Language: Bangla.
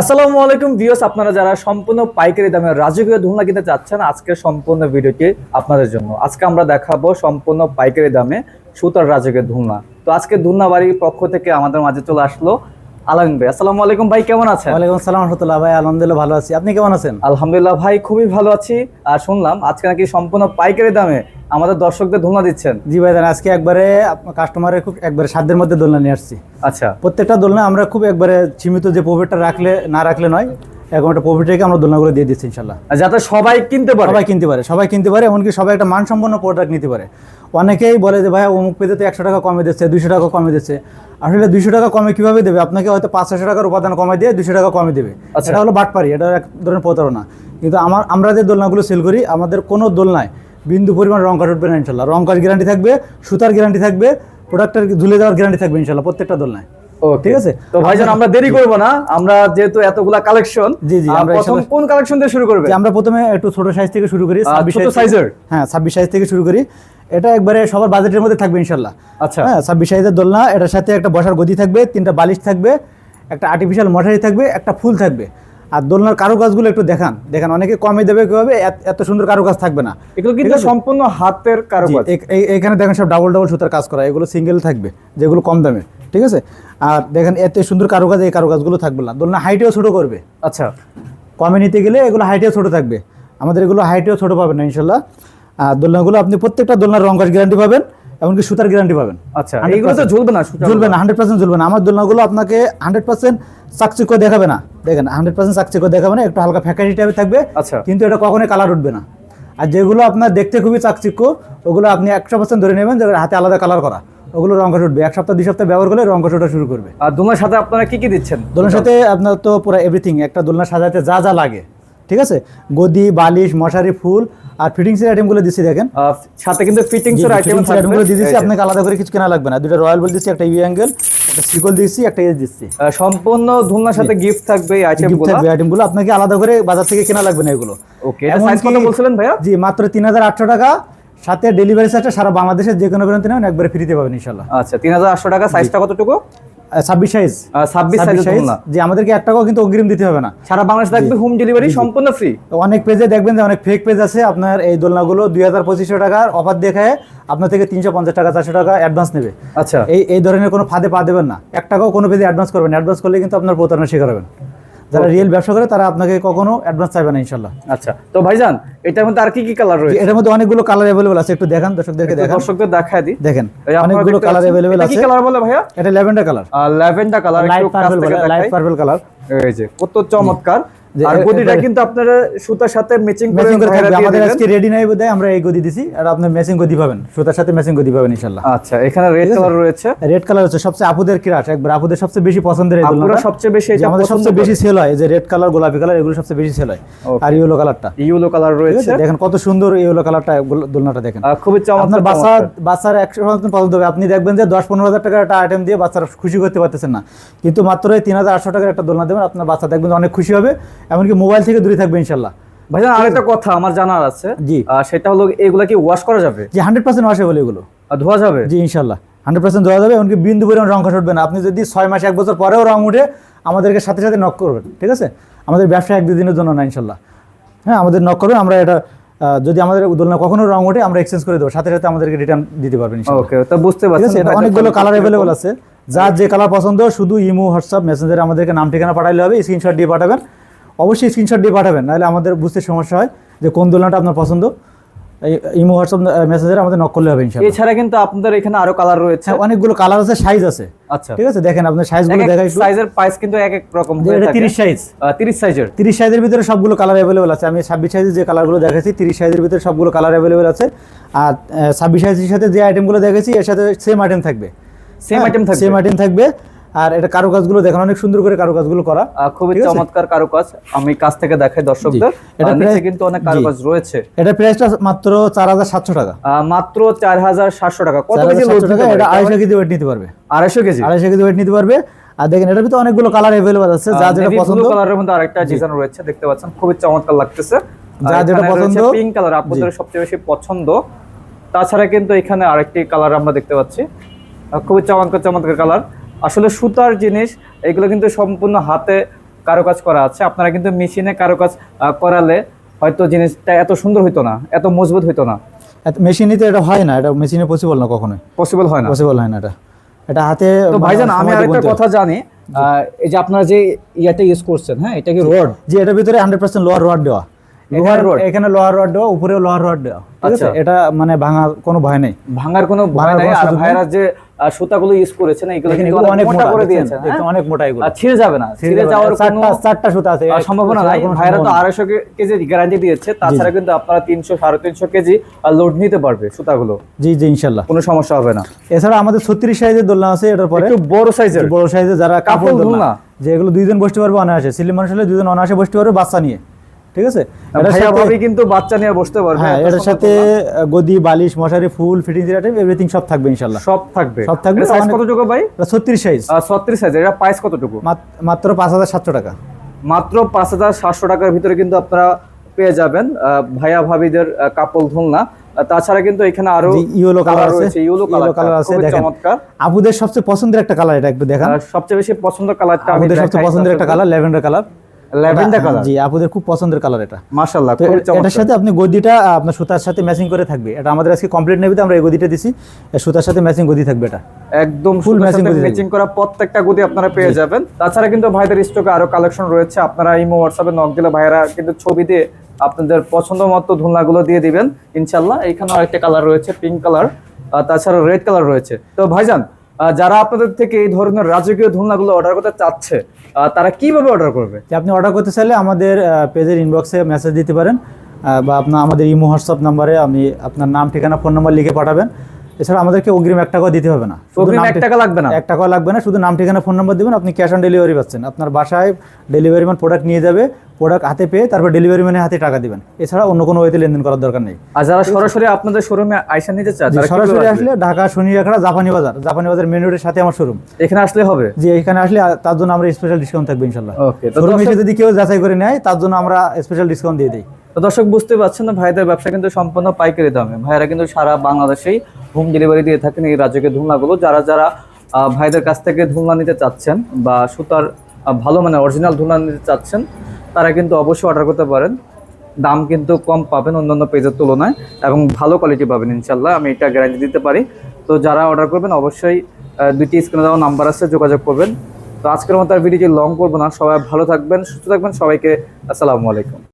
আসসালামু আলাইকুম ভিউয়ার্স আপনারা যারা সম্পূর্ণ পাইকারি দামে রাজকীয় ধুলনা কিনতে চাচ্ছেন আজকে সম্পূর্ণ ভিডিওটি আপনাদের জন্য। আজকে আমরা দেখাবো সম্পূর্ণ পাইকারি দামে সুতার রাজকীয় ধুলনা তো আজকে ধুলনা বাড়ির পক্ষ থেকে আমাদের মাঝে চলে আসলো আলামিন ভাই। আসসালামু আলাইকুম ভাই কেমন আছেন? ওয়ালাইকুম আসসালাম রহমতুল্লাহ ভাই আলহামদুলিল্লাহ ভালো আছি। আপনি কেমন আছেন? আলহামদুলিল্লাহ ভাই খুবই ভালো আছি। আর শুনলাম আজকে নাকি সম্পূর্ণ পাইকারি দামে আমাদের দর্শকদের ধুলনা দিচ্ছেন। জি ভাই আজকে একবারে কাস্টমারের খুব একবারে সাধ্যের মধ্যে দোলনা নিয়ে আসছি। আচ্ছা। প্রত্যেকটা দোলনা আমরা খুব একবারে সীমিত যে প্রফিটটা রাখলে না রাখলে নয় এখন একটা প্রফিট রেখে আমরা দোলনাগুলো দিয়ে দিচ্ছি ইনশাল্লাহ যাতে সবাই কিনতে পারে। সবাই কিনতে পারে সবাই কিনতে পারে এমনকি সবাই একটা মানসম্পন্ন প্রোডাক্ট নিতে পারে। অনেকেই বলে যে ভাই অমুক পেতে তো একশো টাকা কমে দিচ্ছে দুশো টাকা কমে দিচ্ছে। আসলে দুশো টাকা কমে কীভাবে দেবে? আপনাকে হয়তো পাঁচশো টাকার উপাদান কমে দিয়ে দুশো টাকা কমে দেবে। আচ্ছা। এটা হলো বাটপারি এটা এক ধরনের প্রতারণা। কিন্তু আমার আমরা যে দোলনাগুলো সেল করি আমাদের কোনো দোলনায় বিন্দু পরিমাণ রং কাট উঠবে না ইনশাল্লাহ। রং কাট গ্যারান্টি থাকবে সুতার গ্যারান্টি থাকবে প্রোডাক্টের ঝুলে যাওয়ার গ্যারান্টি থাকবে ইনশাল্লাহ প্রত্যেকটা দোলনায়. ঠিক আছে? তো ভাইজান আমরা দেরি করব না। আমরা যেহেতু এতগুলা কালেকশন জি, জি, আমরা প্রথম কোন কালেকশন দিয়ে শুরু করবে? আমরা প্রথমে একটু ছোট সাইজ থেকে শুরু করি 26 ছোট সাইজের? হ্যাঁ ছাব্বিশ সাইজ থেকে শুরু করি। এটা একবারে সবার বাজেটের মধ্যে থাকবে ইনশাল্লাহ। আচ্ছা। হ্যাঁ ছাব্বিশ সাইজের দোলনা এটার সাথে একটা বসার গদি থাকবে তিনটা বালিশ থাকবে একটা আর্টিফিশিয়াল মশারি থাকবে একটা ফুল থাকবে। আর দোলনার কারুকাজগুলো একটু দেখান। দেখান অনেকে কমে দেবে কীভাবে এত- এত সুন্দর কারুকাজ থাকবে না। এগুলো কিন্তু সম্পূর্ণ হাতের কারুকাজ। এখানে দেখেন সব ডাবল ডাবল সুতার কাজ করা এগুলো সিঙ্গেল থাকবে যেগুলো কম দামে। ঠিক আছে? আর দেখেন এত সুন্দর কারুকাজ এই কারুকাজগুলো থাকবে না। দোলনা হাইটেও ছোট করবে। আচ্ছা। কমে নিতে গেলে এগুলো হাইটেও ছোট থাকবে। আমাদের এগুলো হাইটেও ছোট পাবেন না ইনশাল্লাহ আর দোলনাগুলো আপনি প্রত্যেকটা দোলনার রঙ গ্যারান্টি পাবেন। এমনকি সুতার গ্যারান্টি পাবেন। আচ্ছা 100% এগুলো তো ঝুলবে না ঝুলবে না হান্ড্রেড পার্সেন্ট ঝুলবে না। আমার দোলনাগুলো আপনাকে হান্ড্রেড পার্সেন্ট চাকচিক্য দেখাবে না। দেখেন হান্ড্রেড পার্সেন্ট চাকচিক্য দেখাবে না একটু হালকা ফ্যাকাটি টাইপের থাকবে আচ্ছা। কিন্তু এটা কখনোই কালার উঠবে না। আর যেগুলো আপনার দেখতে খুবই চাকচিক্য ওগুলো আপনি একশো পার্সেন্ট ধরে নেবেন যে হাতে আলাদা কালার করা। ওগুলো রঙ উঠবে এক সপ্তাহ দুই সপ্তাহ ব্যবহার করলে রঙ ওঠা শুরু করবে। আর দোলনার সাথে আপনারা কি কি দিচ্ছেন? দোলনার সাথে আপনার তো পুরো এভরিথিং একটা দোলনা সাজাতে যা যা লাগে ঠিক আছে? গদি বালিশ মশারি ফুল আর ফিটিংসের আইটেমগুলো দিচ্ছি দেখেন। সাথে কিন্তু ফিটিংস এর আইটেম ফিটিংসের আইটেমগুলো দিচ্ছি আপনাকে আলাদা করে কিছু কেনা লাগবে না। দুটো রয়্যাল বল দিচ্ছি একটা ইউ অ্যাঙ্গেল একটা সিকল দিচ্ছি একটা এজ দিচ্ছি সম্পূর্ণ দোলনার সাথে গিফট থাকবে এই আইটেম গিফটগুলো থাকবে আইটেমগুলো আপনাকে আলাদা করে বাজার থেকে কেনা লাগবে না এগুলো। ওকে এটা সাইজ কত বলছিলেন ভাইয়া? জি মাত্র তিন হাজার আটশো টাকা। সাথে ডেলিভারি চার্জটা সারা বাংলাদেশের যে কোনো বেরোতে নেবেন একবারে ফ্রিতে পাবেন ইনশাল্লাহ আচ্ছা তিন হাজার আটশো টাকা সাইজটা কতটুকু? ছাব্বিশ সাইজ ছাব্বিশ সাইজের দোলনা যে আমাদেরকে এক টাকাও কিন্তু অগ্রিম দিতে হবে না। সারা বাংলাদেশ থাকবে হোম ডেলিভারি সম্পূর্ণ ফ্রি অনেক পেজে দেখবেন যে অনেক ফেক পেজ আছে। আপনার এই দোলনাগুলো দুই হাজার পঁচিশশো টাকার অফার দেখায় আপনার থেকে তিনশো পঞ্চাশ টাকা চারশো টাকা অ্যাডভান্স নেবে। আচ্ছা। এই এই ধরনের কোনো ফাঁদে পা দেবেন না। এক টাকাও কোনো পেজে অ্যাডভান্স করবেন অ্যাডভান্স করলে কিন্তু আপনার প্রতারণা শিকার হবেন। যারা রিয়েল ব্যবসা করে তারা আপনাকে কখনো অ্যাডভান্স চাইবে না ইনশাল্লাহ। আচ্ছা তো ভাইজান এটার মধ্যে আর কি কি কালার রয়েছে? এটার মধ্যে অনেকগুলো কালার अवेलेबल আছে একটু দেখান দর্শকদেরকে দেখান। দর্শকদের দেখায় দিই। দেখেন অনেকগুলো কালার अवेलेबल আছে কি কালার বলে ভাইয়া? এটা lavender colour lavender colour light purple বলে লাইট পার্পল কালার এই যে কত চমৎকার। আর গদিটা কিন্তু আপনারা সুতার সাথে ম্যাচিং করে থাকবে। আমাদের আজকে রেডি নাই বোধহয় আমরা এই গদি দিছি। আর আপনি ম্যাচিং গদি পাবেন। সুতার সাথে ম্যাচিং গদি পাবেন ইনশাল্লাহ আচ্ছা এখানে রেড কালার রয়েছে। রেড কালার হচ্ছে সবচেয়ে আপুদের ক্রাশ একবার আপুদের সবচেয়ে বেশি পছন্দের এই সবচেয়ে বেশি এটা আমাদের সবচেয়ে বেশি সেল হয় যে রেড কালার গোলাপি কালার এগুলো সবচেয়ে বেশি সেল হয়। আর ইয়েলো কালারটা ইউলো কালার রয়েছে। দেখেন কত সুন্দর ইয়েলো কালারটা দোলনাটা দেখেন। খুবই চমৎকার আপনার বাচ্চা চমৎকার। বাচ্চার একশো পার্সেন্ট পছন্দ হবে। আপনি দেখবেন যে দশ পনেরো হাজার টাকার একটা আইটেম দিয়ে বাচ্চারা খুশি করতে পারতেছেন না। কিন্তু মাত্র এই তিন হাজার আটশো টাকার একটা দোলনা দেবেন আপনার বাচ্চা দেখবেন অনেক খুশি হবে। এমনকি মোবাইল থেকে দূরে থাকবে ইনশাল্লাহ। ভাইজান আরেকটা কথা আমার জানার আছে। জি। সেটা হলো এগুলা কি ওয়াশ করা যাবে? যে হান্ড্রেড পার্সেন্ট ওয়াশে বলে এগুলো ধোয়া যাবে? জি ইনশাল্লাহ। হান্ড্রেড পার্সেন্ট দেওয়া যাবে এমনকি বিন্দু পরিমাণ রং উঠবে না। আপনি যদি ছয় মাস এক বছর পরেও রং উঠে আমাদেরকে সাথে সাথে নক করবেন ঠিক আছে? আমাদের ব্যবসা এক দুদিনের জন্য না ইনশাল্লাহ। হ্যাঁ আমাদের নক করবেন আমরা এটা যদি আমাদের দোলনা কখনো রং ওঠে আমরা এক্সচেঞ্জ করে দেবো। সাথে সাথে আমাদেরকে রিটার্ন দিতে পারবেন ওকে তো বুঝতে ঠিক পারছেন এটা অনেকগুলো কালার। অ্যাভেলেবল আছে। যার যে কালার পছন্দ শুধু ইমো হোয়াটসঅ্যাপ মেসেঞ্জারে আমাদেরকে নাম ঠিকানা পাঠাইলে হবে স্ক্রিনশট দিয়ে পাঠাবেন। অবশ্যই স্ক্রিনশট দিয়ে পাঠাবেন নাহলে আমাদের বুঝতে সমস্যা হয় যে কোন দোলনাটা আপনার পছন্দ। এই ইমো হোয়াটসঅ্যাপ মেসেঞ্জারে আমাদের নক করলে হবে ইনশাল্লাহ এছাড়া কিন্তু আপনাদের এখানে আরও কালার রয়েছে। হ্যাঁ অনেকগুলো কালার আছে সাইজ আছে। আচ্ছা। ঠিক আছে দেখেন আপনার সাইজগুলো দেখাই একটু। সাইজের প্রাইস কিন্তু এক এক রকম হয়ে থাকে। তিরিশ সাইজ তিরিশ সাইজের তিরিশ সাইজের ভিতরে সবগুলো কালার অ্যাভেলেবল আছে। আমি ছাব্বিশ সাইজের যে কালারগুলো দেখাচ্ছি তিরিশ সাইজের ভিতরে সবগুলো কালার অ্যাভেলেবল আছে। আর ছাব্বিশ সাইজের সাথে যে আইটেমগুলো দেখেছি এর সাথে সেম আইটেম থাকবে। সেম আইটেম থাকবে। সেম আইটেম থাকবে। আর এটা কারুকাজগুলো দেখেন অনেক সুন্দর করে কারুকাজগুলো করা। খুবই? চমৎকার কারুকাজ। আমি কাছ থেকে দেখাই দর্শকদের। এটা নিচে কিন্তু অনেক। কারুকাজ রয়েছে। এটা প্রাইসটা মাত্র চার হাজার সাতশো টাকা। মাত্র চার হাজার সাতশো টাকা। কত কেজি লোড টাকা এটা আড়াইশো কেজি ওয়েট নিতে পারবে। আড়াইশো কেজি? আড়াইশো কেজি ওয়েট নিতে পারবে। আর দেখেন এটার ভিতরে অনেকগুলো কালার অ্যাভেলেবল আছে যা যেটা পছন্দ। কালারের মধ্যে আরেকটা ডিজাইন রয়েছে দেখতে পাচ্ছেন খুবই চমৎকার লাগতেছে। যা যেটা পছন্দ, পিঙ্ক কালার আপনাদের সবচেয়ে বেশি পছন্দ। তাছাড়া কিন্তু এখানে আরেকটি কালার আমরা দেখতে পাচ্ছি। খুবই চমৎকার চমৎকার কালার আসলে সুতার জিনিস এগুলো কিন্তু সম্পূর্ণ হাতে কারুকাজ করা আছে। আপনারা কিন্তু মেশিনে কারুকাজ করালে হয়তো জিনিসটা এত সুন্দর হইতো না এত মজবুত হইতো না। মেশিনে তো এটা হয় না এটা মেশিনে পসিবল না কখনোই। পসিবল হয় না। পসিবল হয় না এটা। এটা হাতে তো মানে ভাইজান আমি আরেকটা কথা জানি এই যে আপনারা যে ইয়াটা ইউজ করছেন হ্যাঁ এটা কি রড যে এটার ভিতরে হান্ড্রেড পার্সেন্ট লোহার রড দেওয়া। এখানে- রড? এখানে লোহার রড দেওয়া উপরেও লোহার রড দেওয়া। আচ্ছা। এটা মানে ভাঙার কোনো ভয় নেই। ভাঙার কোনো ভয় নাই। আর ভাইরা যে সুতাগুলো ইউজ করেছেন এগুলো কিন্তু অনেক মোটা করে? দিয়েছেন হ্যাঁ? অনেক মোটা এগুলো। ছিঁড়ে যাবে না। ছিঁড়ে যাওয়ার কোনো চারটা সুতা আছে। সম্ভাবনা নাই। ভাইরা তো সম্ভাবনা নেই। আড়াইশো কেজি গ্যারান্টি দিয়েছে। তাছাড়া কিন্তু আপনারা তিনশো সাড়ে তিনশো কেজি লোড নিতে পারবে সুতাগুলো। জি জি ইনশাল্লাহ। কোনো সমস্যা হবে না। এছাড়া আমাদের ছত্রিশ সাইজের দোলনা আছে এটার পরে একটু বড় সাইজের। বড় সাইজে যারা কাপড় দোলনা? দোলনা। যে এগুলো দুইজন বসতে পারবে অনায়াসে। সিলিম মানুষ হলে দুজন অনায়াসে বসতে পারবে বাচ্চা নিয়ে। ঠিক আছে? ভাইয়া ভাবি কিন্তু বাচ্চা নিয়ে বসতে পারবে হ্যাঁ এটার সাথে গদি বালিশ মশারি ফুল ফিটিং এভরিথিং সব থাকবে ইনশাল্লাহ সব থাকবে। সব থাকবে, সাইজ অনেক- কতটুকু ভাই? এটা ছত্রিশ সাইজ ছত্রিশ সাইজ এটা প্রাইস কতটুকু? মাত্র পাঁচ হাজার সাতশো টাকা। মাত্র পাঁচ হাজার সাতশো টাকার ভিতরে কিন্তু আপনারা পেয়ে যাবেন ভাইয়া ভাবিদের কাপড় ধুলনা। তাছাড়া কিন্তু এখানে আরও ইয়েলো কালার আছে ইয়েলো কালার আছে দেখেন। চমৎকার। আপুদের সবচেয়ে পছন্দের একটা কালার এটা একটু দেখান। সবচেয়ে বেশি পছন্দের কালারটা আমি আপুদের সবচেয়ে পছন্দের একটা colour lavender colour lavender colour জি আপুদের খুব পছন্দের কালার এটা। মাশাআল্লাহ তো খুবই এ- চমৎকার। এটার সাথে আপনি গদিটা আপনার সুতার সাথে ম্যাচিং করে থাকবে। এটা আমাদের আজকে কমপ্লিট নেবিতে আমরা এই গদিটা দিছি। সুতার সাথে ম্যাচিং গদি থাকবে এটা। একদম ফুল ম্যাচিং করে ম্যাচিং করা প্রত্যেকটা গদি আপনারা পেয়ে যাবেন। তাছাড়া কিন্তু ভাইদের স্টকে আরও কালেকশন রয়েছে। আপনারা ইমো হোয়াটসঅ্যাপে নক দিলে ভাইরা কিন্তু ছবি দিয়ে আপনাদের পছন্দ মতো ধুলনাগুলো দিয়ে দিবেন। ইনশাল্লাহ এখানে আরেকটা কালার রয়েছে পিঙ্ক কালার তাছাড়া রেড কালার রয়েছে। তো ভাইজান যারা আপনাদের থেকে এই ধরনের রাজকীয় ধুলনাগুলো অর্ডার করতে চাচ্ছে তারা কীভাবে অর্ডার করবে? যে আপনি অর্ডার করতে চাইলে আমাদের পেজের ইনবক্সে মেসেজ দিতে পারেন বা আপনার আমাদের ইমো হোয়াটসঅ্যাপ নাম্বারে আমি আপনার নাম ঠিকানা ফোন নাম্বার লিখে পাঠাবেন। এছাড়া আমাদেরকে অগ্রিম এক টাকা দিতে হবে না। অগ্রিম এক টাকা লাগবে না? এক টাকা লাগবে না শুধু নাম ঠিকানা ফোন নাম্বার দেবেন আপনি ক্যাশ অন ডেলিভারি পাচ্ছেন। আপনার বাসায় ডেলিভারি ম্যান প্রোডাক্ট নিয়ে যাবে প্রোডাক্ট হাতে পেয়ে তারপর ডেলিভারি ম্যানের হাতে টাকা দিবেন। এছাড়া অন্য কোনো ওয়েতে লেনদেন করার দরকার নেই। আর যারা সরাসরি আপনাদের শোরুমে আইসা নিতে কীভাবে সরাসরি আসলে ঢাকা শনিরাখড়া জাপানি বাজার। জাপানি বাজার মেন রোডের সাথে আমার শোরুম এখানে আসলে হবে? যে এখানে আসলে তার জন্য আমরা স্পেশাল ডিসকাউন্ট থাকবে ইনশাল্লাহ শোরুম এসে যদি কেউ যাচাই করে নেয় তার জন্য আমরা স্পেশাল ডিসকাউন্ট দিয়ে দিই। তো দর্শক বুঝতে পারছেন না ভাইদের ব্যবসা কিন্তু সম্পূর্ণ পাইকারি দামে। ভাইরা কিন্তু সারা বাংলাদেশেই হোম ডেলিভারি দিয়ে থাকেন এই রাজ্যকে ধুলনাগুলো যারা যারা ভাইদের কাছ থেকে ধুলনা নিতে চাচ্ছেন বা সুতার ভালো মানে অরিজিনাল ধুনা নিতে চাচ্ছেন, তারা কিন্তু অবশ্যই অর্ডার করতে পারেন। দাম কিন্তু কম পাবেন অন্যান্য পেজের তুলনায় এবং ভালো কোয়ালিটি পাবেন ইনশাল্লাহ আমি এটা গ্যারান্টি দিতে পারি। তো যারা অর্ডার করবেন, অবশ্যই দুইটি স্ক্রিনে দেওয়া নাম্বার আছে, যোগাযোগ করবেন। তো আজকের মতো আর ভিডিওটি লং করব না, সবাই ভালো থাকবেন, সুস্থ থাকবেন, সবাইকে আসসালামু আলাইকুম।